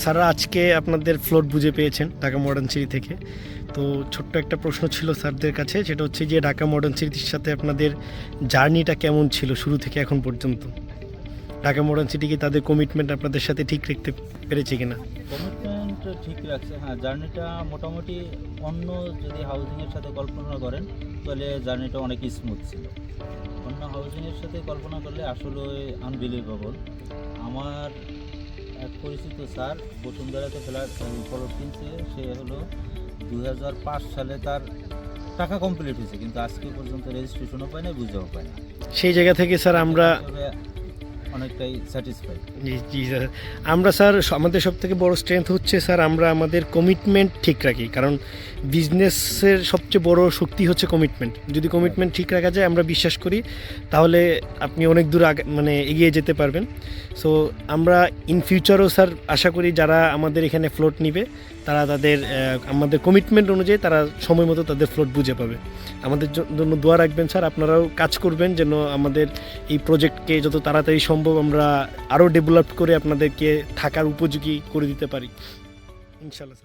Sir আজকে আপনাদের float বুঝে পেয়েছেন ঢাকা মডার্ন সিটি থেকে। তো ছোট্ট একটা প্রশ্ন ছিল স্যারদের কাছে, সেটা হচ্ছে যে ঢাকা মডার্ন সিটির সাথে আপনাদের জার্নিটা কেমন ছিল শুরু থেকে এখন পর্যন্ত? ঢাকা মডার্ন সিটি কি তাদের কমিটমেন্ট আপনাদের সাথে ঠিক রাখতে পেরেছে কিনা? কমিটমেন্ট ঠিক রাখছে হ্যাঁ জার্নিটা মোটামুটি অন্য যদি হাউজিংয়ের সাথে কল্পনা করেন, তাহলে জার্নিটা অনেক স্মুথ ছিল। অন্য হাউজিংয়ের সাথে কল্পনা করলে আসলে আনবিলিভেবল আমার পরিচিত স্যার। বসুন্ধরাতে ফ্ল্যাট প্লট কিনছে। সে হলো দু হাজার পাঁচ সালে তার টাকা কমপ্লিট হয়েছে। কিন্তু আজকে পর্যন্ত রেজিস্ট্রেশনও পায় না বুঝতেও পায় না। সেই জায়গা থেকে স্যার আমরা অনেকটাই স্যাটিসফাইড জি জি স্যার আমরা স্যার আমাদের সব থেকে বড় স্ট্রেংথ হচ্ছে স্যার আমরা আমাদের কমিটমেন্ট ঠিক রাখি। কারণ বিজনেসের সবচেয়ে বড় শক্তি হচ্ছে কমিটমেন্ট যদি কমিটমেন্ট ঠিক রাখা যায়, আমরা বিশ্বাস করি, তাহলে আপনি অনেক দূর আগে মানে এগিয়ে যেতে পারবেন। সো আমরা ইন ফিউচারও স্যার আশা করি যারা আমাদের এখানে ফ্লোট নিবে, তারা তাদের আমাদের কমিটমেন্ট অনুযায়ী তারা সময় মতো তাদের ফ্লোট বুঝে পাবে। আমাদের জন্য দোয়া রাখবেন স্যার আপনারাও কাজ করবেন যেন আমাদের এই প্রজেক্টকে যত তাড়াতাড়ি সম্ভব আমরা আরও ডেভেলপ করে আপনাদেরকে থাকার উপযোগী করে দিতে পারি। ইনশাল্লাহ